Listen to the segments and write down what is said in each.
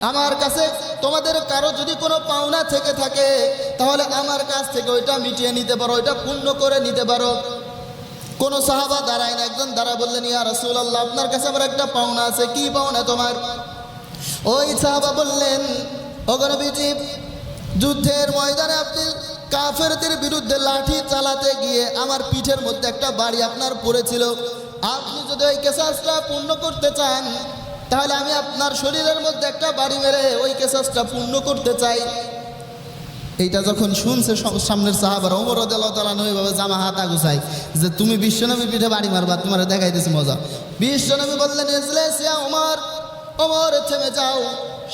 আমার কাছে তোমাদের কারও যদি কোনো পাওনা থেকে থাকে, তাহলে আমার কাছ থেকে ওইটা মিটিয়ে নিতে পারো, ওইটা পূর্ণ করে নিতে পারো। কোনো সাহাবা দাঁড়ায় না, একজন দাঁড়া বললেন, ইয়া রাসূল আল্লাহ আপনার কাছে আমার একটা পাওনা আছে, কি পাওনা তোমার? ওই সাহাবা বললেন অগরবিজি যুদ্ধের ময়দানে আপনি কাফেরদের বিরুদ্ধে লাঠি চালাতে গিয়ে আমার পিঠের মধ্যে একটা বাড়ি আপনার পড়েছিল। আপনি যদি ওই কেসাসটা পূর্ণ করতে চান তাহলে আমি আপনার শরীরের মধ্যে একটা বাড়ি মেরে ওই কেসাসটা পূর্ণ করতে চাই। এইটা যখন শুনছে সামনের সাহাবার ওমর তালানো এইভাবে জামা হাত আগুসাই যে তুমি বিশ্বনবী পিঠে বাড়ি মারবা, তোমার দেখাইতেছি মজা। বিশ্বনবী বললেন ওমর ওমর থেমে যাও।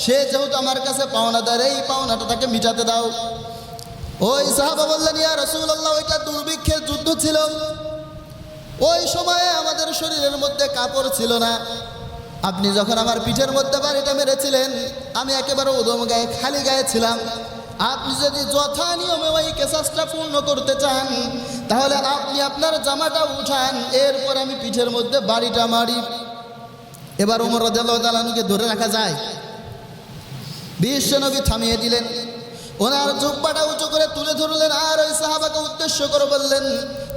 সে যেহেতু আমার কাছে পাওনাদার, এই পাওনাটা তাকে মিটাতে দাও। ওই সাহাবা বললেন, ইয়া রসুল্লাহ ওইটা দুর্ভিক্ষের যুদ্ধ ছিল। ওই সময়ে আমাদের শরীরের মধ্যে কাপড় ছিল না। আপনি যখন আমার পিঠের মধ্যে বাড়িটা মেরেছিলেন, আমি একেবারে উদম গায়ে, খালি গায়ে ছিলাম। আপনি যদি যথা নিয়মে ওই কেসাসটা পূর্ণ করতে চান, তাহলে আপনি আপনার জামাটা উঠান, এরপর আমি পিঠের মধ্যে বাড়িটা মারি। এবার ওমর রাজকে ধরে রাখা যায়। বিশ্ব বিশ্বনবী থামিয়ে দিলেন। ওনার জুব্বাটা উঁচু করে তুলে ধরলেন আর ওই সাহাবাকে উদ্দেশ্য করে বললেন,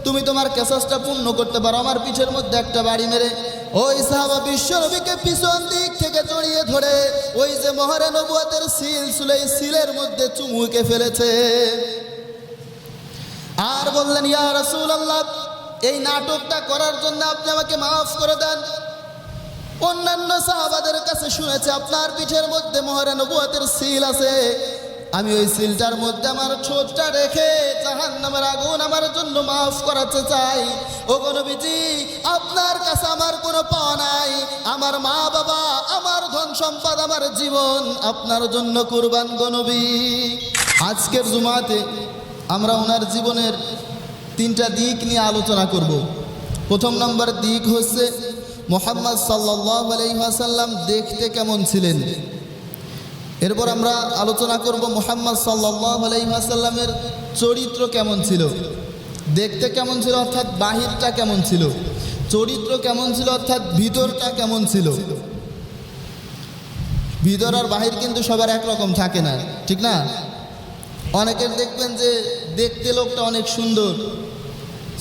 তুমি তোমার কেসাসটা পূর্ণ করতে পারো, আমার পিঠের মধ্যে একটা বাড়ি মেরে। ওই সাহাবা বিশ্ব বিশ্বনবীকে পিছন দিক থেকে জড়িয়ে ধরে, ওই যে মহারে নবুয়াতের সিল এই সিলের মধ্যে চুমুকে ফেলেছে। আর বললেন, ইয়া রাসূল আল্লাহ এই নাটকটা করার জন্য আপনি আমাকে মাফ করে দেন। অন্যান্য সাহাবাদের কাছে শুনেছে, আপনার পিঠের মধ্যে মহারা নবুয়াতের সিল আছে। আমি ওই সিলটার মধ্যে আমার ঠোঁটটা রেখে জাহান নামের আগুন আমার জন্য মাফ করাতে চাই। ও গণবিজি আপনার কাছে আমার কোনো পাওয়া নাই। আমার মা বাবা, আমার ধন সম্পদ, আমার জীবন, আপনার জন্য কুরবান গণবী আজকের জুমাতে আমরা ওনার জীবনের তিনটা দিক নিয়ে আলোচনা করব। প্রথম নম্বর দিক হচ্ছে, মোহাম্মদ সাল্লাহ আলহিহাসাল্লাম দেখতে কেমন ছিলেন? এরপর আমরা আলোচনা করব মোহাম্মদ সাল্লাহ আলহিহাসাল্লামের চরিত্র কেমন ছিল? দেখতে কেমন ছিল, অর্থাৎ বাহিরটা কেমন ছিল? চরিত্র কেমন ছিল, অর্থাৎ ভিতরটা কেমন ছিল? ভিতর আর বাহির কিন্তু সবার একরকম থাকে না, ঠিক না? অনেকের দেখবেন যে দেখতে লোকটা অনেক সুন্দর,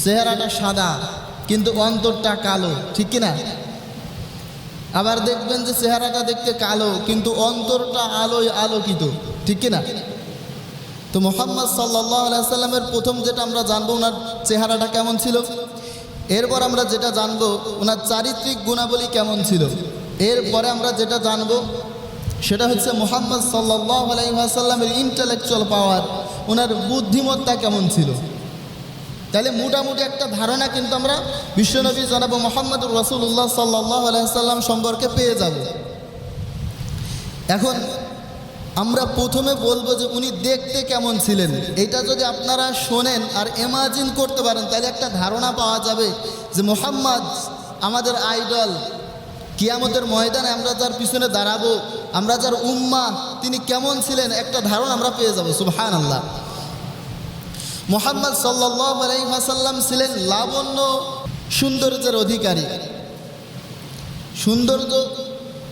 চেহারাটা সাদা, কিন্তু অন্তরটা কালো, ঠিক কিনা? আবার দেখবেন যে চেহারাটা দেখতে কালো, কিন্তু অন্তরটা আলোয় আলোকিত, ঠিক কিনা? তো মোহাম্মদ সাল্লাহ প্রথম যেটা আমরা জানব, ওনার চেহারাটা কেমন ছিল? এরপর আমরা যেটা জানব, ওনার চারিত্রিক গুণাবলী কেমন ছিল? এরপরে আমরা যেটা জানব, সেটা হচ্ছে মোহাম্মদ সাল্লাহ আলাইসাল্লামের ইন্টালেকচুয়াল পাওয়ার ওনার বুদ্ধিমত্তা কেমন ছিল? তাহলে মোটামুটি একটা ধারণা কিন্তু আমরা বিশ্বনবী জনাব মোহাম্মদ রসুল্লাহ সাল্লাহ আলাইসাল্লাম সম্পর্কে পেয়ে যাব। এখন আমরা প্রথমে বলব যে উনি দেখতে কেমন ছিলেন। এটা যদি আপনারা শোনেন আর ইমাজিন করতে পারেন, তাহলে একটা ধারণা পাওয়া যাবে যে মোহাম্মদ আমাদের আইডল কিয়ামতের ময়দানে আমরা যার পিছনে দাঁড়াবো, আমরা যার উম্মা তিনি কেমন ছিলেন, একটা ধারণা আমরা পেয়ে যাব। সুবহান আল্লাহ মোহাম্মদ সাল্লাহ আলাইসাল্লাম ছিলেন লাবণ্য সৌন্দর্যের অধিকারী। সৌন্দর্য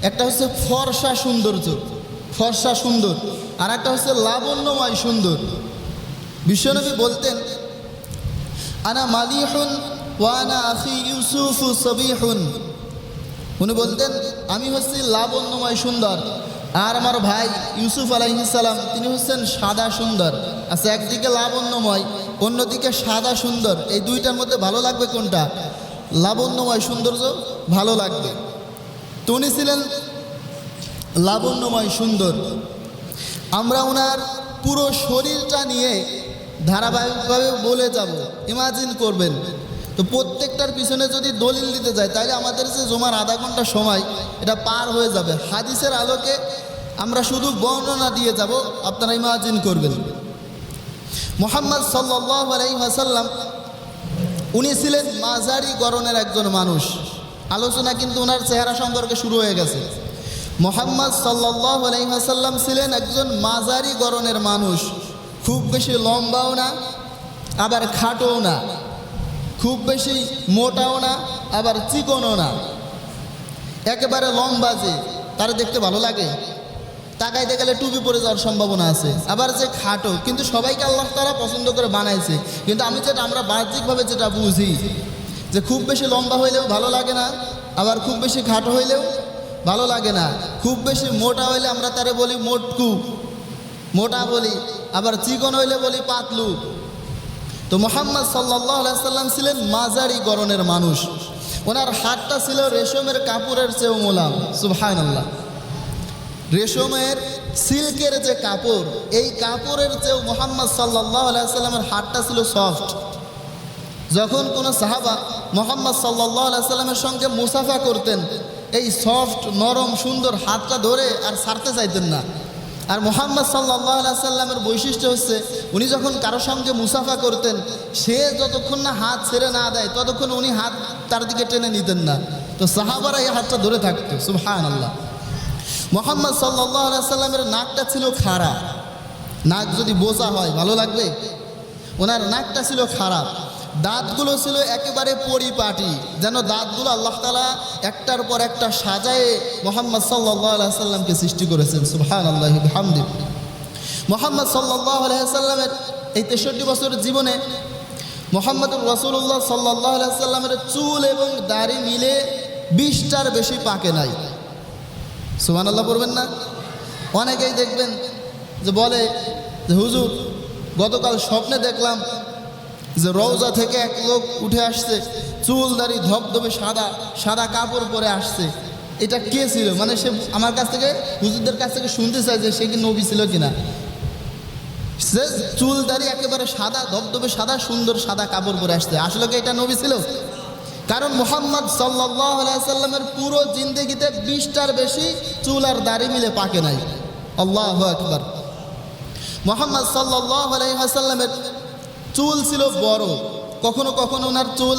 একটা হচ্ছে ফর্সা সৌন্দর্য, ফর্সা সুন্দর আর একটা হচ্ছে লাবণ্যময় সুন্দর। বিশ্বনবী বলতেন, আনা মালিহুন ওয়ানা ইউসুফ সবিহুন। উনি বলতেন, আমি হচ্ছি লাবণ্যময় সুন্দর। আর আমার ভাই ইউসুফ আলাইসালাম তিনি হচ্ছেন সাদা সুন্দর। আচ্ছা একদিকে লাবণ্যময়, অন্যদিকে সাদা সুন্দর। এই দুইটার মধ্যে ভালো লাগবে কোনটা? লাবণ্যময় সৌন্দর্য ভালো লাগবে। তো উনি ছিলেন লাবণ্যময় সুন্দর। আমরা ওনার পুরো শরীরটা নিয়ে ধারাবাহিকভাবে বলে যাব ইমাজিন করবেন। তো প্রত্যেকটার পিছনে যদি দলিল দিতে যায়, তাহলে আমাদের যে জমার আধা ঘণ্টা সময়, এটা পার হয়ে যাবে। হাদিসের আলোকে আমরা শুধু বর্ণনা দিয়ে যাব, আপনারা ইমাজিন করবেন। মোহাম্মদ সাল্লাহ আলাইসাল্লাম উনি ছিলেন মাঝারি গরনের একজন মানুষ। আলোচনা কিন্তু ওনার চেহারা সম্পর্কে শুরু হয়ে গেছে। মোহাম্মদ সাল্লাহ আলাইসাল্লাম ছিলেন একজন মাঝারি গরনের মানুষ। খুব বেশি লম্বাও না, আবার খাটোও না। খুব বেশি মোটাও না, আবার চিকনও না। একেবারে লম্বা যে, তার দেখতে ভালো লাগে। তাকাইতে গেলে টুপি পরে যাওয়ার সম্ভাবনা আছে। আবার যে খাটো, কিন্তু সবাইকে আল্লাহ তারা পছন্দ করে বানাইছে। কিন্তু আমি যেটা, আমরা বাহ্যিকভাবে যেটা বুঝি, যে খুব বেশি লম্বা হইলেও ভালো লাগে না, আবার খুব বেশি খাটো হইলেও ভালো লাগে না। খুব বেশি মোটা হইলে আমরা তারে বলি মোটকু, মোটা বলি। আবার চিকন হইলে বলি পাতলু। তো মোহাম্মদ সাল্লাহ সাল্লাম ছিলেন মাঝারি গরনের মানুষ। ওনার হাতটা ছিল রেশমের কাপড়ের চেয়েও মোলাম সুবহান আল্লাহ রেশমের সিল্কের যে কাপড়, এই কাপড়ের চেয়েও মোহাম্মদ সাল্লাহ সাল্লামের হাতটা ছিল সফট যখন কোনো সাহাবা মোহাম্মদ সাল্লাহ সাল্লামের সঙ্গে মুসাফা করতেন, এই সফট নরম, সুন্দর হাতটা ধরে আর ছাড়তে চাইতেন না। আর মোহাম্মদ সাল্লাহ সাল্লামের বৈশিষ্ট্য হচ্ছে, উনি যখন কারোর সঙ্গে মুসাফা করতেন, সে যতক্ষণ না হাত ছেড়ে না দেয়, ততক্ষণ উনি হাত তার দিকে টেনে নিতেন না। তো সাহাবারা এই হাতটা ধরে থাকতো সুবহান আল্লাহ মোহাম্মদ সাল্লাহ সাল্লামের নাকটা ছিল খারাপ নাক যদি বোঝা হয়, ভালো লাগবে? ওনার নাকটা ছিল খারাপ দাঁতগুলো ছিল একেবারে পরিপাটি, যেন দাঁতগুলো আল্লাহ তালা একটার পর একটা সাজায়ে মোহাম্মদ সাল্লাহ সাল্লামকে সৃষ্টি করেছেন। সুবহান আল্লাহ হামদি মোহাম্মদ সাল্লাহ সাল্লামের এই তেষট্টি বছরের জীবনে মোহাম্মদুর রসুল্লাহ সাল্লাহ সাল্লামের চুল এবং দাড়ি মিলে বিশটার বেশি পাকে নাই। সুমান আল্লাহ পড়বেন না? অনেকেই দেখবেন যে বলে যে, হুজুর, গতকাল স্বপ্নে দেখলাম যে রওজা থেকে এক লোক উঠে আসছে, চুল দাড়ি ধবধবে সাদা সাদা কাপড় পরে আসছে। এটা কে ছিল? মানে সে আমার কাছ থেকে, হুজুরদের কাছ থেকে শুনতে চায় যে সে কি নবী ছিল কিনা। সে চুল দাড়ি একেবারে সাদা, ধবধবে সাদা, সুন্দর সাদা কাপড় পরে আসছে। আসলে কি এটা নবী ছিল? কারণ মোহাম্মদ সাল্লাহ সাল্লামের পুরো জিন্দগিতে বিশটার বেশি চুল আর দাড়ি মিলে পাকে নাই। আল্লাহ আকবর। মোহাম্মদ সাল্লাহ আলাইসাল্লামের চুল ছিল বড়। কখনো কখনো ওনার চুল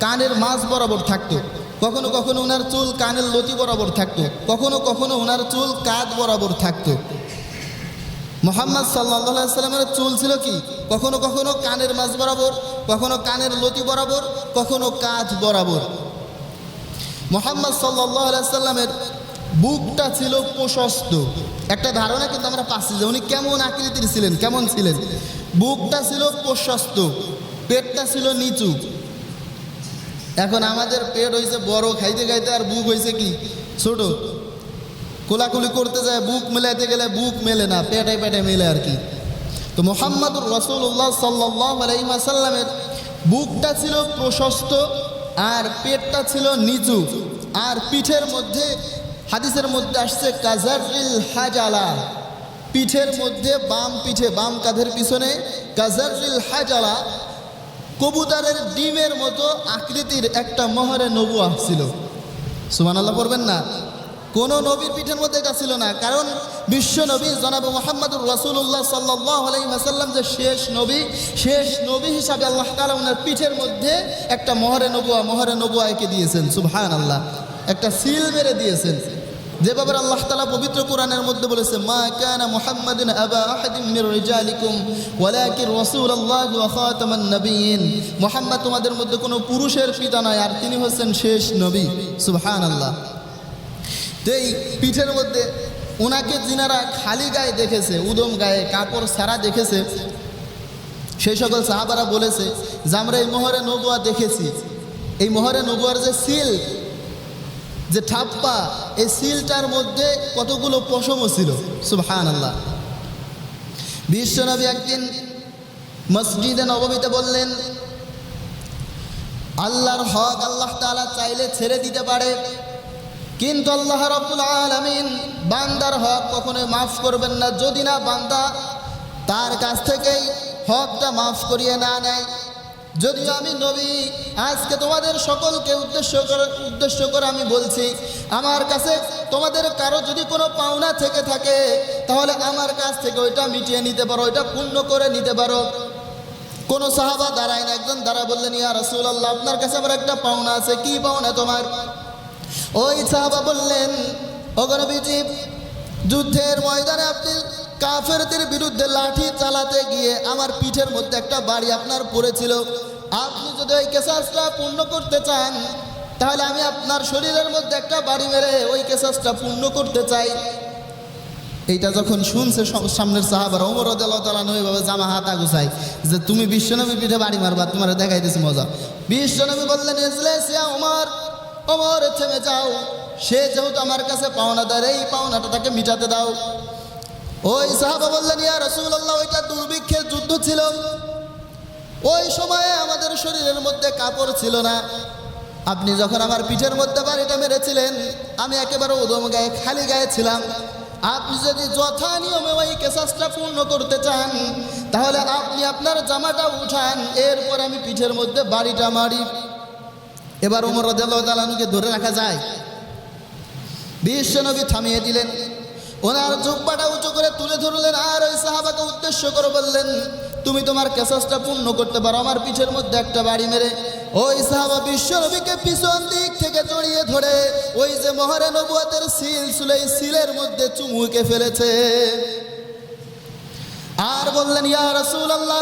কানের মাঝ বরাবর থাকতো। কখনো কখনো ওনার চুল কানের লতি বরাবর থাকতো। কখনো কখনো ওনার চুল কাঁধ বরাবর থাকতো। মোহাম্মদ সাল্লাহ সাল্লামের চুল ছিল কি? কখনো কখনো কানের মাঝ বরাবর, কখনো কানের লতি বরাবর, কখনো কাজ বরাবর। মোহাম্মদ সাল্লাহ বুকটা ছিল প্রশস্ত। একটা ধারণা কিন্তু আমরা পাচ্ছি যে উনি কেমন আকৃতির ছিলেন, কেমন ছিলেন? বুকটা ছিল প্রশস্ত, পেটটা ছিল নিচু। এখন আমাদের পেট হয়েছে বড়, খাইতে খাইতে আর বুক হয়েছে কি? ছোট। কোলাকুলি করতে যায়, বুক মেলাইতে গেলে বুক মেলে না পেটে পেটে মেলে আর কি। তো মোহাম্মদুর রসুল্লাহ সাল্লাহ সাল্লামের বুকটা ছিল প্রশস্ত আর পেটটা ছিল নিচু। আর পিঠের মধ্যে, হাদিসের মধ্যে আসছে কাজারিল হাজালা। পিঠের মধ্যে বাম পিঠে, বাম কাঁধের পিছনে কাজারিল হাজালা, কবুতারের ডিমের মতো আকৃতির একটা মহরে নবু আসছিল সুমান আল্লাহ পড়বেন না? কোন নবীর পিঠের মধ্যে এটা ছিল না। কারণ বিশ্ব নবী জনাব মোহাম্মদুর রসুল্লাহ সাল্লাহ আলাইসাল্লাম যে শেষ নবী শেষ নবী হিসাবে আল্লাহ তালা ওনার পিঠের মধ্যে একটা মহরে নবুয়া মহরে নবুয়া একে দিয়েছেন সুবহান আল্লাহ একটা সিল মেরে দিয়েছেন। যে আল্লাহ তালা পবিত্র কোরআনের মধ্যে বলেছে, মা কানা মুহাম্মাদুন আবা মুহাম্মদ তোমাদের মধ্যে কোনো পুরুষের পিতা নয় আর তিনি হচ্ছেন শেষ নবী, সুবহানাল্লাহ। তো এই পিঠের মধ্যে ওনাকে যিনারা খালি গায়ে দেখেছে, উদম গায়ে কাপড় সারা দেখেছে, সেই সকল সাহাবারা বলেছে, যে আমরা এই মোহরে নবুয়া দেখেছি। এই মোহরে নবুয়ার যে সিল, যে ঠাপ্পা, এই সিলটার মধ্যে কতগুলো পশমও ছিল। সুবহান আল্লাহ বিশ্বনবী একদিন মসজিদে নবমীতে বললেন, আল্লাহর হক আল্লাহ তাআলা চাইলে ছেড়ে দিতে পারে কিন্তু আল্লাহ রব্বুল আলমিন বান্দার হক কখনোই মাফ করবেন না। যদি না বান্দা তার কাছ থেকেই হকটা মাফ করিয়ে না নেয় যদিও আমি নবী, আজকে তোমাদের সকলকে উদ্দেশ্য করে উদ্দেশ্য করে আমি বলছি, আমার কাছে তোমাদের কারও যদি কোনো পাওনা থেকে থাকে, তাহলে আমার কাছ থেকে ওইটা মিটিয়ে নিতে পারো, ওইটা পূর্ণ করে নিতে পারো। কোনো সাহাবা দাঁড়ায় না, একজন দাঁড়া বললেন, ইয়া রসুল আল্লাহ আপনার কাছে আমার একটা পাওনা আছে, কি পাওনা তোমার? ওই সাহাবা বললেন অগণবিজি যুদ্ধের ময়দানে আপনি কাফেরদের বিরুদ্ধে লাঠি চালাতে গিয়ে আমার পিঠের মধ্যে একটা বাড়ি আপনার পড়েছিল। আপনি যদি ওই কেসাসটা পূর্ণ করতে চান, তাহলে আমি আপনার শরীরের মধ্যে একটা বাড়ি মেরে ওই কেসাসটা পূর্ণ করতে চাই। এইটা যখন শুনছে সামনের সাহাবার ওমর তালান ওইভাবে জামা হাত আগুছাই যে তুমি বিশ্বনবী পিঠে বাড়ি মারবা, তোমার দেখাই দিছি মজা। বিশ্বনবী বললেন ইসলেসিয়া ওমর ওমর থেমে যাও। সে যেহেতু আমার কাছে পাওনা পাওনাদার এই পাওনাটা তাকে মিটাতে দাও। ওই সাহাবা বললেন, ইয়া রসুল্লাহ ওইটা দুর্ভিক্ষের যুদ্ধ ছিল। ওই সময়ে আমাদের শরীরের মধ্যে কাপড় ছিল না। আপনি যখন আমার পিঠের মধ্যে বাড়িটা মেরেছিলেন, আমি একেবারে উদম গায়ে, খালি গায়ে ছিলাম। আপনি যদি যথা নিয়মে ওই কেসাসটা পূর্ণ করতে চান, তাহলে আপনি আপনার জামাটা উঠান। এরপর আমি পিঠের মধ্যে বাড়িটা মারি। এবার উমর রাজকে ধরে রাখা যায়। বিশ্বনবী থামিয়ে দিলেন। ওনার জুব্বাটা উঁচু করে তুলে ধরলেন আর ওই সাহাবাকে উদ্দেশ্য করে বললেন, তুমি তোমার কেসাসটা পূর্ণ করতে পারো, আমার পিঠের মধ্যে একটা বাড়ি মেরে। ওই সাহাবা বিশ্বনবীকে পিছন দিক থেকে জড়িয়ে ধরে ওই যে মহরে নবুয়াতের সিল এই সিলের মধ্যে চুমুকে ফেলেছে। আর বললেন, ইয়া রসুল আল্লাহ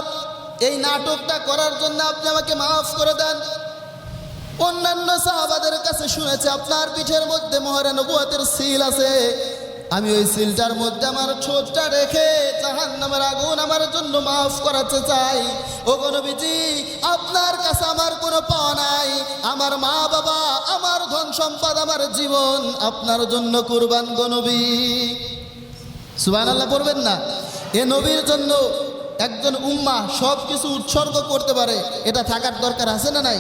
এই নাটকটা করার জন্য আপনি আমাকে মাফ করে দেন। অন্যান্য সাহাবাদের কাছে শুনেছে, আপনার পিঠের মধ্যে মহারা নবুয়াতের সিল আছে। আমি ওই সিলটার মধ্যে আমার ঠোঁটটা রেখে জাহান নামের আগুন আমার জন্য মাফ করাতে চাই। ও গণবিজি আপনার কাছে আমার কোনো পাওয়া নাই। আমার মা বাবা, আমার ধন সম্পদ, আমার জীবন, আপনার জন্য কুরবান গনবী সুবান আল্লাহ পড়বেন না। এ নবীর জন্য একজন উম্মা সব কিছু উৎসর্গ করতে পারে। এটা থাকার দরকার আছে না নাই?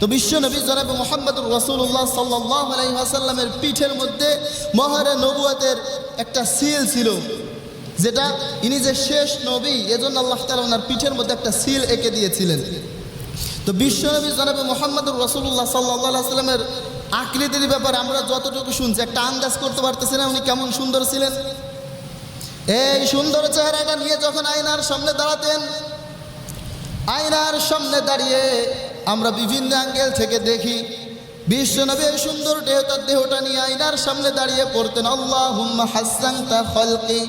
তো বিশ্ব নবী জনাব মোহাম্মদুর রসুল্লাহ সাল্লাহ আলাইসাল্লামের পিঠের মধ্যে মহারে নবুয়াতের একটা সিল ছিল, যেটা ইনি যে শেষ নবী, এজন্য আল্লাহ তালা ওনার পিঠের মধ্যে একটা সিল এঁকে দিয়েছিলেন। তো বিশ্বনবী জনাবে মোহাম্মদুর রসুল্লাহ সাল্লাহ সাল্লামের আকৃতির ব্যাপারে আমরা যতটুকু শুনছি, একটা আন্দাজ করতে পারতেছি না উনি কেমন সুন্দর ছিলেন। এই সুন্দর চেহারাটা নিয়ে যখন আয়নার সামনে দাঁড়াতেন, আয়নার সামনে দাঁড়িয়ে আমরা বিভিন্ন অ্যাঙ্গেল থেকে দেখি। বিশ্বনবী এই সুন্দর দেহ তার দেহটা নিয়ে আয়নার সামনে দাঁড়িয়ে পড়তেন আল্লাহ হুম্মা হাসান তা খলকি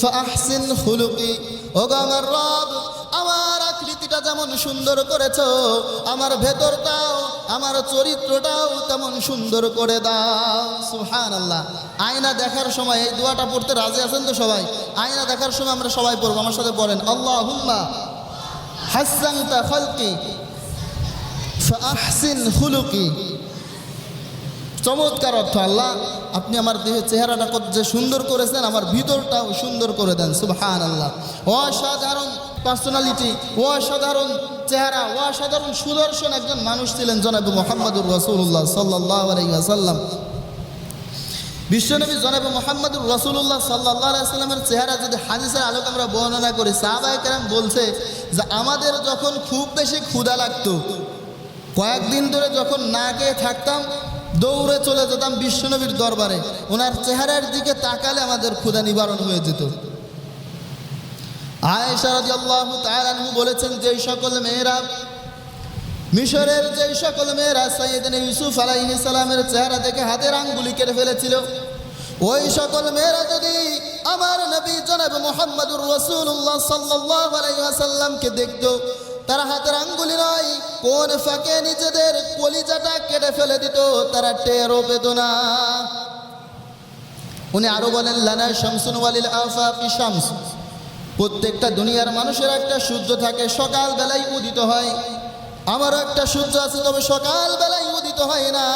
ফাহসিন খুলুকি। ও আমার রব, আমার আকৃতিটা যেমন সুন্দর করেছ, আমার ভেতরটাও, আমার চরিত্রটাও তেমন সুন্দর করে দাও। সুহান আল্লাহ আয়না দেখার সময় এই দোয়াটা পড়তে রাজি আছেন তো সবাই? আয়না দেখার সময় আমরা সবাই পড়ব। আমার সাথে পড়েন আল্লাহ হুম্মা হাসান তা খলকি ফাহসিন খুলুকি। চমৎকার অর্থ, আল্লাহ, আপনি আমার দেহের চেহারাটা কত যে সুন্দর করেছেন, আমার ভিতরটাও সুন্দর করে দেন সুবহান আল্লাহ অসাধারণ পার্সোনালিটি অসাধারণ চেহারা, অসাধারণ সুদর্শন একজন মানুষ ছিলেন জনাব মোহাম্মদুর রসুল্লাহ সাল্লাহ আলাইসাল্লাম বিশ্বনবী জনাব মোহাম্মদুর রসুল্লাহ সাল্লাহ সাল্লামের চেহারা যদি হাদিসের আলোক আমরা বর্ণনা করি সাহাবাই কেরাম বলছে যে, আমাদের যখন খুব বেশি ক্ষুধা লাগতো কয়েকদিন ধরে যখন না খেয়ে থাকতাম, দৌড়ে চলে যেতাম বিশ্বনবীর দরবারে। ওনার চেহারার দিকে তাকালে আমাদের ক্ষুধা নিবারণ হয়ে যেত। আয়েশা রাদিয়াল্লাহু তাআলা বলেছেন, যেই সকল মেয়েরা, মিশরের যেই সকল মেয়েরা সাইয়েদনা ইউসুফ সালামের চেহারা দেখে হাতের আঙ্গুলি কেটে ফেলেছিল, ওই সকল মেয়েরা যদি আমার নবী জনাব মোহাম্মদুর রসুল্লাহ সাল্লাল্লাহু আলাইহি ওয়াসাল্লামকে দেখতো তারা হাতের আঙ্গুলি নয়, কোন ফাঁকে নিজেদের কলিজাটা কেটে ফেলে দিত, তারা টেরো বেদনা উনি আরও বলেন, লানা শামসুন ওয়ালিল আফাফি শামস। প্রত্যেকটা দুনিয়ার মানুষের একটা সূর্য থাকে সকাল বেলায় উদিত হয়। আমারও একটা সূর্য আছে, তবে সকাল বেলায় উদিত হয় না।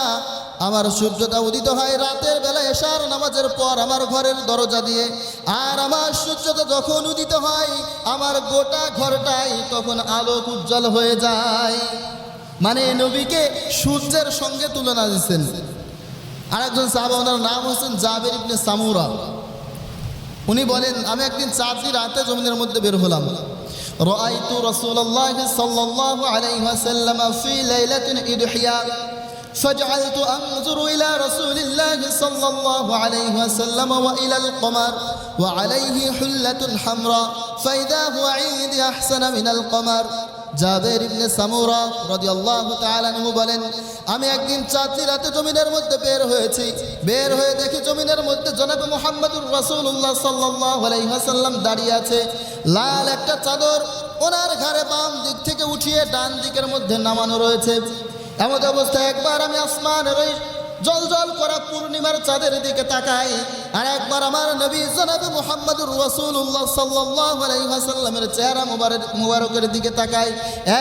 আমার সূর্যটা উদিত হয় রাতের বেলা এশার নামাজের পর আমার ঘরের দরজা দিয়ে আর আমার সূর্যটা যখন উদিত হয় আমার গোটা ঘরটাই তখন আলোক উজ্জ্বল হয়ে যায় মানে নবীকে সূর্যের সঙ্গে তুলনা দিচ্ছেন আরেকজন সাহাবা ওনার নাম হচ্ছেন জাবের ইবনে সামুরা উনি বলেন আমি একদিন চাঁদনি রাতে জমিনের মধ্যে বের হলাম رأيت رسول الله صلى الله عليه وسلم في ليلة إضحياء فجعلت أنظر إلى رسول الله صلى الله عليه وسلم وإلى القمر وعليه حلة حمراء فإذا هو عيد أحسن من القمر জাবের ইবনে সামুরা রাদিয়াল্লাহু তাআলা আনহু বলেন আমি একদিন চাঁদনি রাতে জমিনের মধ্যে বের হয়েছি বের হয়ে দেখি জমিনের মধ্যে জনাবে মুহাম্মদুর রাসূলুল্লাহ সাল্লাল্লাহু আলাইহি ওয়াসাল্লাম দাঁড়িয়ে আছে লাল একটা চাদর ওনার ঘাড়ে বাম দিক থেকে উঠিয়ে ডান দিকের মধ্যে নামানো রয়েছে এমন অবস্থায় একবার আমি আসমানের ওই জল জল করা পূর্ণিমার চাঁদের দিকে তাকাই, আর একবার আমার নবী জনাবে মোহাম্মদুর রসুল্লাহ সাল্লাহ আলাইসাল্লামের চেহারা মুবারক মুবারকের দিকে তাকাই,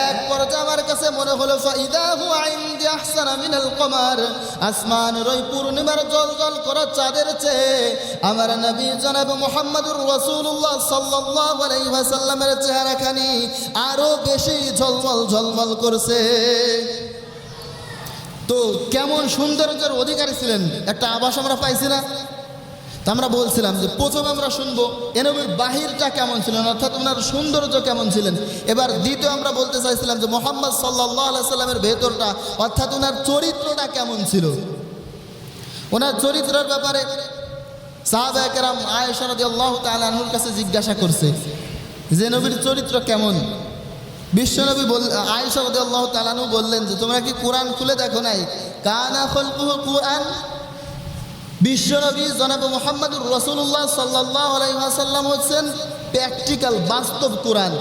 এক পর্যায়ে আমার কাছে মনে হলো মিনাল কমার আসমানের ওই পূর্ণিমার জল জল করা চাঁদের চেয়ে, আমার নবী জনাবে মোহাম্মদুর রসুল্লাহ সাল্লাহ আলাইসাল্লামের চেহারাখানি আরও বেশি ঝলমল ঝলমল করছে। তো কেমন সৌন্দর্যের অধিকারী ছিলেন? একটা আবাস আমরা পাইছি না। তা আমরা বলছিলাম যে, প্রথমে আমরা শুনব এনবির বাহিরটা কেমন ছিলেন, অর্থাৎ ওনার সৌন্দর্য কেমন ছিলেন? এবার দ্বিতীয় আমরা বলতে চাইছিলাম যে, মোহাম্মদ সাল্লাহ সাল্লামের ভেতরটা, অর্থাৎ ওনার চরিত্রটা কেমন ছিল? ওনার চরিত্রের ব্যাপারে সাহাবাহাম আয়েশারদি আল্লাহ তালুর কাছে জিজ্ঞাসা করছে যে, নবীর চরিত্র কেমন? বিশ্বনবী বল রদি আল্লাহ তালানু বললেন যে, তোমরা কি কোরআন খুলে দেখো নাই? কানা খলকুহ কোরআন। বিশ্বনবী জনাব মোহাম্মদুর রসুল্লাহ সাল্লাহ আলাইসাল্লাম হচ্ছেন প্র্যাকটিক্যাল বাস্তব কোরআন।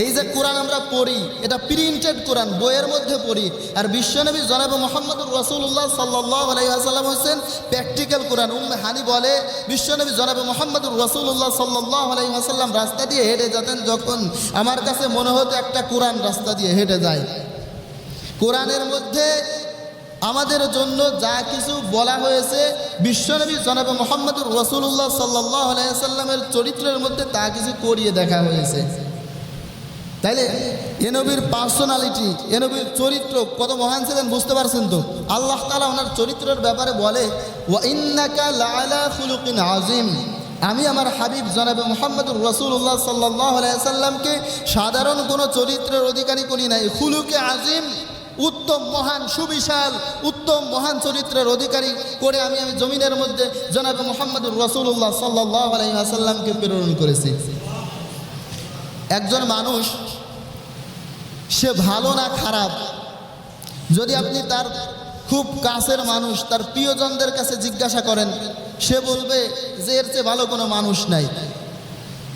এই যে কোরআন আমরা পড়ি, এটা প্রিন্টেড কোরআন, বইয়ের মধ্যে পড়ি। আর বিশ্বনবী জনাব মোহাম্মদুর রসুল্লাহ সাল্লাহ আলাইসাল্লাম হচ্ছেন প্র্যাকটিক্যাল কোরআন। উম্মে হানি বলে, বিশ্বনবী জনাব মোহাম্মদুর রসুল্লাহ সাল্লাহ আলাইসাল্লাম রাস্তা দিয়ে হেঁটে যেতেন যখন আমার কাছে মনে হতো একটা কোরআন রাস্তা দিয়ে হেঁটে যায়। কোরআনের মধ্যে আমাদের জন্য যা কিছু বলা হয়েছে, বিশ্বনবী জনাব মোহাম্মদুর রসুল্লাহ সাল্লাহ আলাইসাল্লামের চরিত্রের মধ্যে তা কিছু করিয়ে দেখা হয়েছে। তাইলে এনবির পার্সোনালিটি এনবির চরিত্র কত মহান ছিলেন বুঝতে পারছেন তো? আল্লাহ তালা ওনার চরিত্রের ব্যাপারে বলে আজিম আমি আমার হাবিব জনাবে মোহাম্মদুর রসুল্লাহ সাল্লাহ আলাইসাল্লামকে সাধারণ কোনো চরিত্রের অধিকারী করি নাই। খুলুকে আজিম উত্তম, মহান, সুবিশাল, উত্তম, মহান চরিত্রের অধিকারী করে আমি আমি জমিনের মধ্যে জনাবে মোহাম্মদুর রসুল্লাহ সাল্লাহ আলাইসাল্লামকে প্রেরণ করেছি। একজন মানুষ, সে ভালো না খারাপ? যদি আপনি তার খুব কাছের মানুষ, তার প্রিয়জনদের কাছে জিজ্ঞাসা করেন, সে বলবে যে এর চেয়ে ভালো কোনো মানুষ নাই।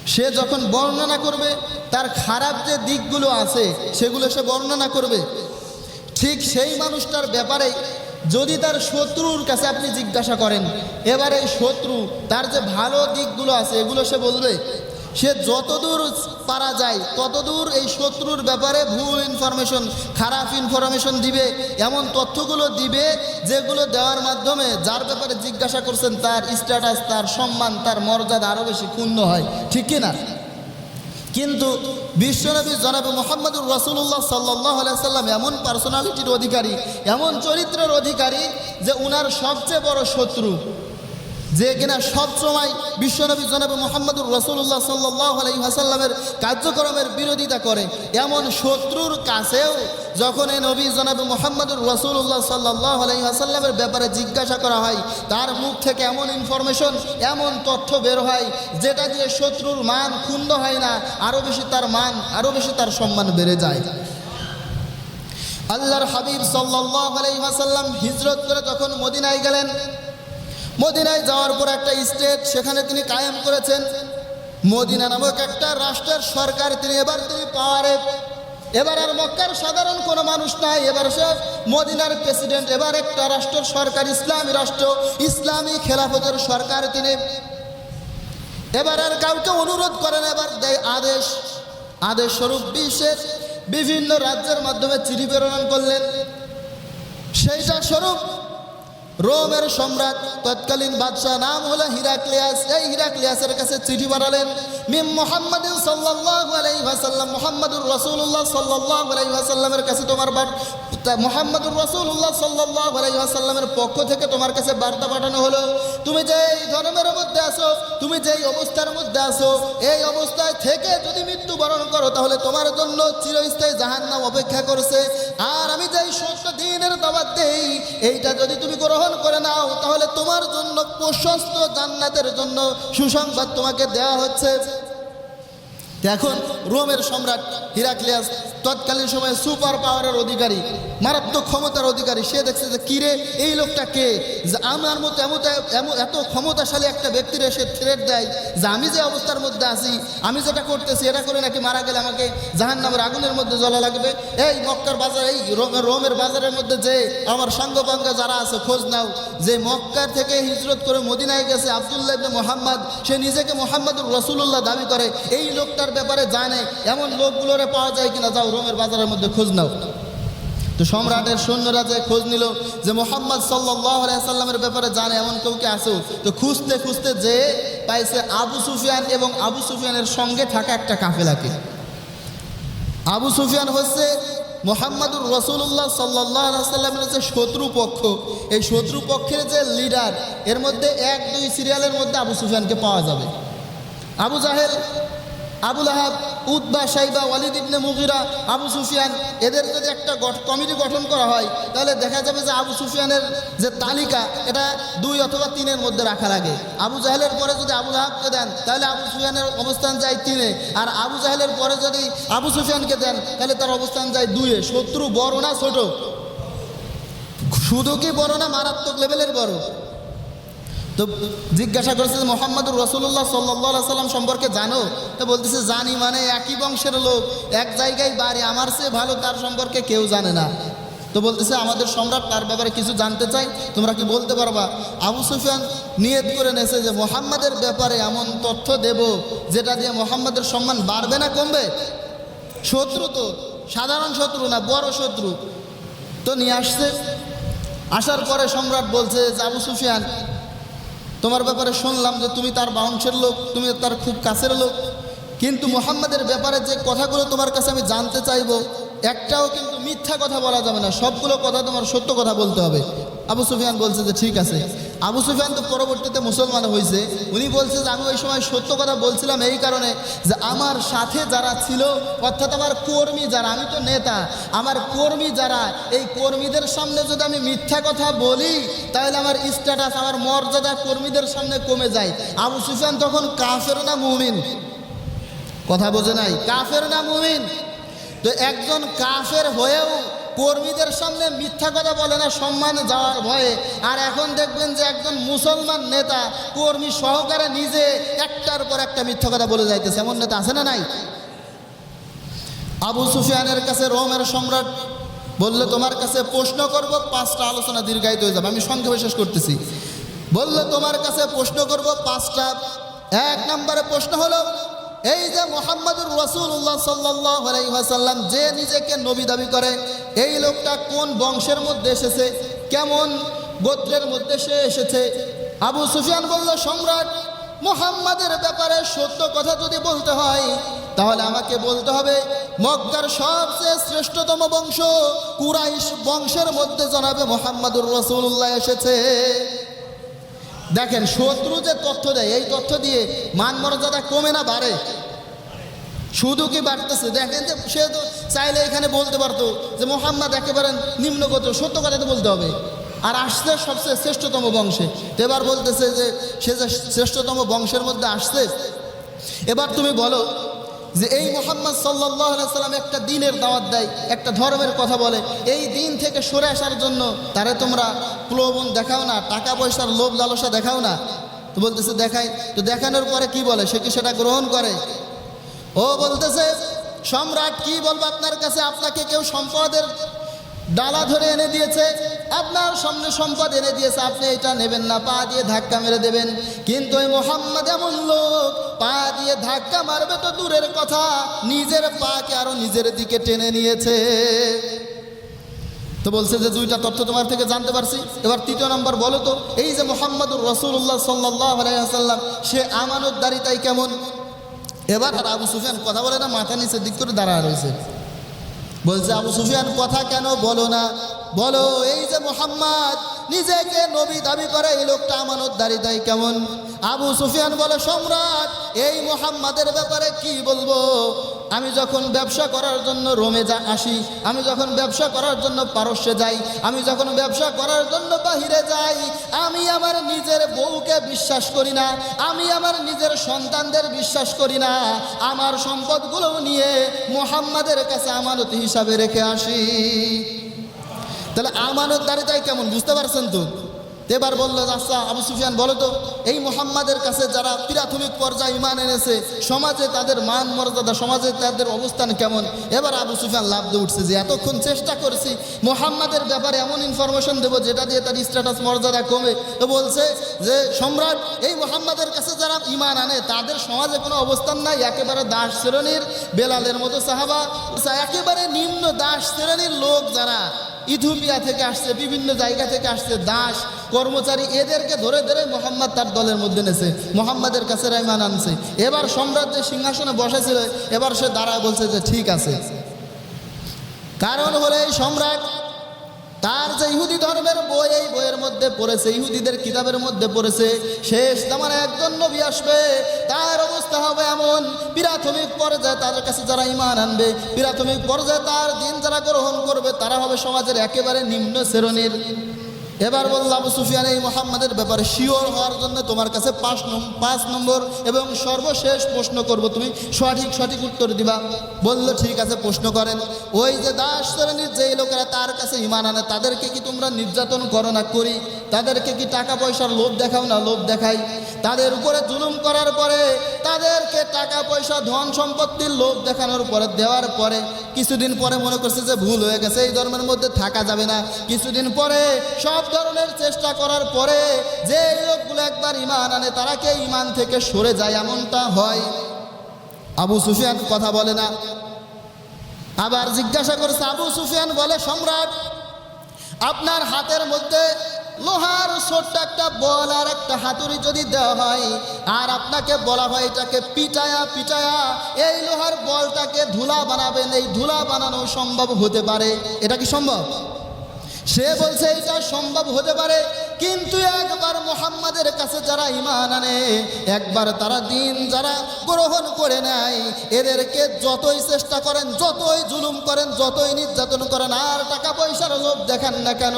সে যখন বর্ণনা করবে, তার খারাপ যে দিকগুলো আছে, সেগুলো সে বর্ণনা করবে। ঠিক সেই মানুষটার ব্যাপারে যদি তার শত্রুর কাছে আপনি জিজ্ঞাসা করেন, এবার এই শত্রু, তার যে ভালো দিকগুলো আছে, এগুলো সে বলবে সে যতদূর পারা যায়, ততদূর এই শত্রুর ব্যাপারে ভুল ইনফরমেশন খারাপ ইনফরমেশন দিবে, এমন তথ্যগুলো দিবে, যেগুলো দেওয়ার মাধ্যমে যার ব্যাপারে জিজ্ঞাসা করছেন, তার স্ট্যাটাস তার সম্মান, তার মর্যাদা আরও বেশি ক্ষুণ্ণ হয়। ঠিক কিনা? কিন্তু বিশ্বনবী জনাবে মোহাম্মদুর রসুল্লাহ সাল্লাহ সাল্লাম এমন পার্সোনালিটির অধিকারী, এমন চরিত্রের অধিকারী যে উনার সবচেয়ে বড় শত্রু। যে কিনা সবসময় বিশ্বনবী জনাবে মোহাম্মদুর রসুল্লাহ সাল্লাহ আলাইসাল্লামের কার্যক্রমের বিরোধিতা করে, এমন শত্রুর কাছেও যখন এই নবী জনাবে মোহাম্মদুর রসুল্লাহ সাল্লাহ আলাইসাল্লামের ব্যাপারে জিজ্ঞাসা করা হয়, তার মুখ থেকে এমন ইনফরমেশন এমন তথ্য বের হয়, যেটা দিয়ে শত্রুর মান ক্ষুণ্ণ হয় না আরও বেশি তার মান আরও বেশি তার সম্মান বেড়ে যায়। আল্লাহর হাবিব সাল্লাহ আলাইসাল্লাম হিজরত করে যখন মদিনায় গেলেন মদিনায় যাওয়ার পর একটা স্টেট সেখানে তিনি কায়েম করেছেন। মদিনা নামক একটা রাষ্ট্রের সরকার তিনি এবার তিনি পাওয়ারে। এবার আর মক্কার সাধারণ কোনো মানুষ নাই। এবার সে মদিনার প্রেসিডেন্ট এবার একটা রাষ্ট্রের সরকার, ইসলামী রাষ্ট্র, ইসলামী খেলাফতের সরকার তিনি। এবার আর কাউকে অনুরোধ করেন, এবার দেয় আদেশ। আদেশ স্বরূপ বিশ্বের বিভিন্ন রাজ্যের মাধ্যমে চিঠি প্রেরণ করলেন। সেইটা স্বরূপ রোমের সম্রাট তৎকালীন বাদশাহ নাম হলো হিরাক্লিয়াস। এই হিরাক্লিয়াসের কাছে চিঠি পাঠালেন, মিম মোহাম্মদ সাল্লাল্লাহু আলাইহি ওয়াসাল্লাম, মুহাম্মাদুর রাসূলুল্লাহ সাল্লাল্লাহু আলাইহি ওয়াসাল্লামের কাছে তোমার মোহাম্মদুর রাসূলুল্লাহ সাল্লাল্লাহু আলাইহি ওয়াসাল্লামের পক্ষ থেকে তোমার কাছে বার্তা পাঠানো হলো। তুমি যেই ধর্মের মধ্যে আসো তুমি যেই অবস্থার মধ্যে আসো এই অবস্থায় থেকে যদি মৃত্যুবরণ করো, তাহলে তোমার জন্য চিরস্থায়ী জাহান্নাম অপেক্ষা করছে। আর আমি যেই সত্য দিনের দাওয়াত দেই এইটা যদি তুমি গ্রহণ করে নাও, তাহলে তোমার জন্য প্রশস্ত জান্নাতের জন্য সুসংবাদ তোমাকে দেয়া হচ্ছে। এখন রোমের সম্রাট হিরাক্লিয়াস তৎকালীন সময়ে সুপার পাওয়ারের অধিকারী, মারাত্মক ক্ষমতার অধিকারী, সে দেখছে যে কিরে, এই লোকটা কে? যে আমার মতো এমন এত ক্ষমতাশালী একটা ব্যক্তির এসে থ্রেট দেয় যে আমি যে অবস্থার মধ্যে আছি, আমি যেটা করতেছি, এটা করে নাকি মারা গেলে আমাকে জাহান নামের আগুনের মধ্যে জ্বলা লাগবে? এই মক্কার বাজার, এই রোমের বাজারের মধ্যে যে আমার সাঙ্গপাঙ্গ যারা আছে, খোঁজ নাও। যে মক্কার থেকে হিজরত করে মদিনায় গেছে আবদুল্লাহ ইবনে মোহাম্মদ, সে নিজেকে মোহাম্মদুর রসুল্লাহ দাবি করে, এই লোকটার ব্যাপারে জানে, এমন লোকগুলোরে পাওয়া যায় কিনা? যাও রোমের বাজারের মধ্যে খোঁজ নাও। তো সম্রাটের সৈন্যরা যে খোঁজ নিল যে মোহাম্মদ সাল্লাহ সাল্লামের ব্যাপারে জানে এমন কেউ কি আছে? তো খুঁজতে খুঁজতে যে পাইছে আবু সুফিয়ান এবং আবু সুফিয়ানের সঙ্গে থাকা একটা কাফেলাকে। আবু সুফিয়ান হচ্ছে মোহাম্মদুর রসুল্লাহ সাল্লাহ সাল্লামের যে শত্রুপক্ষ। এই শত্রুপক্ষের যে লিডার, এর মধ্যে এক দুই সিরিয়ালের মধ্যে আবু সুফিয়ানকে পাওয়া যাবে। আবু জাহেল আবুল আহাব উদ্বা সাইবা, ওয়ালিদ ইবনে মুগিরা, আবু সুফিয়ান, এদের যদি একটা কমিটি গঠন করা হয়, তাহলে দেখা যাবে যে আবু সুফিয়ানের যে তালিকা, এটা দুই অথবা তিনের মধ্যে রাখা লাগে। আবু জাহেলের পরে যদি আবু আহাবকে দেন, তাহলে আবু সুফিয়ানের অবস্থান যায় তিনে। আর আবু জাহেলের পরে যদি আবু সুফিয়ানকে দেন, তাহলে তার অবস্থান যায় দুইয়ে শত্রু বড় না ছোট? শুধু কি বড় না মারাত্মক লেভেলের বড়? তো জিজ্ঞাসা করেছে যে মোহাম্মদুর রসুল্লাহ সাল্লাহ সাল্লাম সম্পর্কে জানো? তো বলতেছে, জানি মানে একই বংশের লোক, এক জায়গায় বাড়ি, আমার চেয়ে ভালো তার সম্পর্কে কেউ জানে না। তো বলতেছে, আমাদের সম্রাট তার ব্যাপারে কিছু জানতে চাই, তোমরা কি বলতে পারবা? আবু সুফিয়ান নিয়ত করে নেছে যে, মোহাম্মদের ব্যাপারে এমন তথ্য দেব, যেটা দিয়ে মোহাম্মদের সম্মান বাড়বে না কমবে? শত্রু তো, সাধারণ শত্রু না, বড় শত্রু। তো নিয়ে আসছে। আসার পরে সম্রাট বলছে যে, আবু সুফিয়ান তোমার ব্যাপারে শুনলাম যে তুমি তার বংশের লোক, তুমি তার খুব কাছের লোক। কিন্তু মোহাম্মদের ব্যাপারে যে কথাগুলো তোমার কাছে আমি জানতে চাইব, একটাও কিন্তু মিথ্যা কথা বলা যাবে না। সবগুলো কথা তোমার সত্য কথা বলতে হবে। আবু সুফিয়ান বলছে যে, ঠিক আছে। আবু সুফিয়ান তো পরবর্তীতে মুসলমান হয়েছে উনি বলছে যে, আমি ওই সময় সত্য কথা বলছিলাম এই কারণে যে, আমার সাথে যারা ছিল, অর্থাৎ আমার কর্মী যারা, আমি তো নেতা, আমার কর্মী যারা, এই কর্মীদের সামনে যদি আমি মিথ্যা কথা বলি, তাহলে আমার স্ট্যাটাস আমার মর্যাদা কর্মীদের সামনে কমে যায়। আবু সুফিয়ান তখন কাফের না মুমিন? কথা বোঝে নাই। কাফের না মুমিন? তো একজন কাফের হয়েও কর্মীদের সামনে মিথ্যা কথা বলে না, সম্মান যাওয়ার ভয়ে। আর এখন দেখবেন যে একজন মুসলমান নেতা, কর্মী সহকারে নিজে একটার পর একটা মিথ্যা কথা বলে যাইতেছে। এমন নেতা আছে না নাই? আবু সুফিয়ানের কাছে রোমের সম্রাট বললে, তোমার কাছে প্রশ্ন করব, পাঁচটা আলোচনা দীর্ঘায়িত হয়ে যাবে। আমি সংক্ষেপে শেষ করতেছি। বললে, তোমার কাছে প্রশ্ন করব, পাঁচটা। এক নম্বরে প্রশ্ন হলো এই যে মোহাম্মদুর রসুল্লাহ সাল্লাম যে নিজেকে নবী দাবি করে, এই লোকটা কোন বংশের মধ্যে এসেছে? কেমন গোত্রের মধ্যে সে এসেছে? আবু সুফিয়ান বলল, সম্রাট, মোহাম্মদের ব্যাপারে সত্য কথা যদি বলতে হয়, তাহলে আমাকে বলতে হবে, মক্কার সবচেয়ে শ্রেষ্ঠতম বংশ কুরাইশ বংশের মধ্যে জানাবে মোহাম্মদুর রসুল্লাহ এসেছে। দেখেন, শত্রু যে তথ্য দেয়, এই তথ্য দিয়ে মান মর্যাদা কমে না, বাড়ে। শুধু কি বাড়তেছে? দেখেন যে সে তো চাইলে এখানে বলতে পারতো যে মোহাম্মদ একেবারে নিম্নগত, সত্য কথা তো বলতে হবে। আর আসছে সবচেয়ে শ্রেষ্ঠতম বংশে। এবার বলতেছে যে সে যে শ্রেষ্ঠতম বংশের মধ্যে আসছে। এবার তুমি বলো যে এই মোহাম্মদ সাল্লাহ সাল্লাম একটা দিনের দাওয়াত দেয়, একটা ধর্মের কথা বলে। এই দিন থেকে সরে আসার জন্য তারে তোমরা প্রলোভন দেখাও না, টাকা পয়সার লোভ লালসা দেখাও না। তো বলতেছে, দেখাই। তো দেখানোর পরে কি বলে? সে কি সেটা গ্রহণ করে? ও বলতেছে, সম্রাট, কি বলব আপনার কাছে? আপনাকে কেউ সম্পদের ডালা ধরে এনে দিয়েছে, আপনার সামনে সম্পদ এনে দিয়েছে, আপনি এটা নেবেন না, পা দিয়ে ধাক্কা মেরে দেবেন। কিন্তু ওই মোহাম্মদ এমন লোক, পা দিয়ে ধাক্কা মারবে তো দূরের কথা, নিজের পাকে আরও নিজের দিকে টেনে নিয়েছে। তো বলছে যে, দুইটা তথ্য তোমার থেকে জানতে পারছি। এবার তৃতীয় নম্বর বলো তো, এই যে মোহাম্মদুর রসুল্লাহ সাল্লাহ সে আমানতদারিতাই কেমন? এবার আর আবু সুফিয়ান কথা বলে না, মাথা নিচে দিক করে দাঁড়া রয়েছে। বলছে আবু সুফিয়ান কথা কেন বলো না? বলো, এই যে মোহাম্মদ, নিজেকে নবী দাবি করে, এই লোকটা আমানত দাঁড়িয়ে কেমন? আবু সুফিয়ান বলে, সম্রাট, এই মোহাম্মদের ব্যাপারে কি বলব? আমি যখন ব্যবসা করার জন্য রোমে যা আসি, আমি যখন ব্যবসা করার জন্য পারস্যে যাই, আমি যখন ব্যবসা করার জন্য বাহিরে যাই, আমি আমার নিজের বউকে বিশ্বাস করি না, আমি আমার নিজের সন্তানদের বিশ্বাস করি না, আমার সম্পদগুলো নিয়ে মোহাম্মদের কাছে আমানত হিসাবে রেখে আসি। তাহলে আমানত আমানতদারিতাই কেমন? বুঝতে পারছেন তো? এবার বলল আচ্ছা আবু সুফিয়ান, বলো তো, এই মোহাম্মদের কাছে যারা প্রাথমিক পর্যায়ে ইমান এনেছে, সমাজে তাদের মান মর্যাদা, সমাজে তাদের অবস্থান কেমন? এবার আবু সুফিয়ান লাভ দিয়ে উঠছে যে, এতক্ষণ চেষ্টা করছি, মোহাম্মদের ব্যাপারে এমন ইনফরমেশন দেবো, যেটা দিয়ে তার স্ট্যাটাস মর্যাদা কমে। তো বলছে যে, সম্রাট, এই মোহাম্মদের কাছে যারা ইমান আনে, তাদের সমাজে কোনো অবস্থান নাই, একেবারে দাস শ্রেণির বেলালের মতো সাহাবা, একেবারে নিম্ন দাস শ্রেণির লোক যারা ইথিওপিয়া থেকে আসছে, বিভিন্ন জায়গা থেকে আসছে, দাস, কর্মচারী, এদেরকে ধরে ধরে মোহাম্মদ তার দলের মধ্যে নেছে, মোহাম্মদের কাছে রাইমান আনছে। এবার সম্রাট যে সিংহাসনে বসেছিল, এবার সে দাঁড়ায় বলছে যে, ঠিক আছে। কারণ হলে এই সম্রাট তার যে ইহুদি ধর্মের বই, এই বইয়ের মধ্যে পড়েছে, ইহুদিদের কিতাবের মধ্যে পড়েছে, শেষ তেমন একজন নবী আসবে, তার অবস্থা হবে এমন, প্রাথমিক পর্যায়ে তাদের কাছে যারা ইমান আনবে, প্রাথমিক পর্যায়ে তার দিন যারা গ্রহণ করবে, তারা হবে সমাজের একেবারে নিম্ন শ্রেণির। এবার বললাম সুফিয়ান, এই মোহাম্মদের ব্যাপারে শিওর হওয়ার জন্য তোমার কাছে পাঁচ নম্বর পাঁচ নম্বর এবং সর্বশেষ প্রশ্ন করব। তুমি সঠিক সঠিক উত্তর দিবা। বলল, ঠিক আছে, প্রশ্ন করেন। ওই যে দাস শ্রেণির যেই লোকেরা তার কাছে ইমান আনে, তাদেরকে কি তোমরা নির্যাতন করো না করি? তাদেরকে কি টাকা পয়সার লোভ দেখাও না, লোভ দেখাই? তাদের উপরে জুলুম করার পরে তাদেরকে টাকা পয়সা ধন সম্পত্তির লোভ দেখানোর পরে, দেওয়ার পরে কিছুদিন পরে মনে করছে যে ভুল হয়ে গেছে, এই ধর্মের মধ্যে থাকা যাবে না। কিছুদিন পরে সব ধরনের চেষ্টা করার পরে যে লোকগুলো একবার ইমান আনে, তারা কে ইমান থেকে সরে যায় এমনটা হয়? আবু সুফিয়ান কথা বলে না। আবার জিজ্ঞাসা করছে, আবু সুফিয়ান বলে, সম্রাট, আপনার হাতের মধ্যে লোহার ছোট্ট একটা বল আর একটা হাতুড়ি যদি দেওয়া হয়, আর আপনাকে বলা হয় এটাকে পিটায়া পিটায়া এই লোহার বলটাকে ধুলা বানাবেন, এই ধুলা বানানো সম্ভব হতে পারে। এটা কি সম্ভব? সে বলছে, এটা সম্ভব হতে পারে। কিন্তু একবার মোহাম্মদের কাছে যারা ইমান আনে, একবার তারা দিন যারা গ্রহণ করে নেয়, এদেরকে যতই চেষ্টা করেন, যতই জুলুম করেন, যতই নির্যাতন করেন, আর টাকা পয়সার লোভ দেখান না কেন,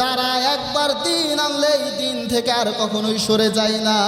তারা একবার দিন আনলে এই দিন থেকে আর কখনোই সরে যায় না।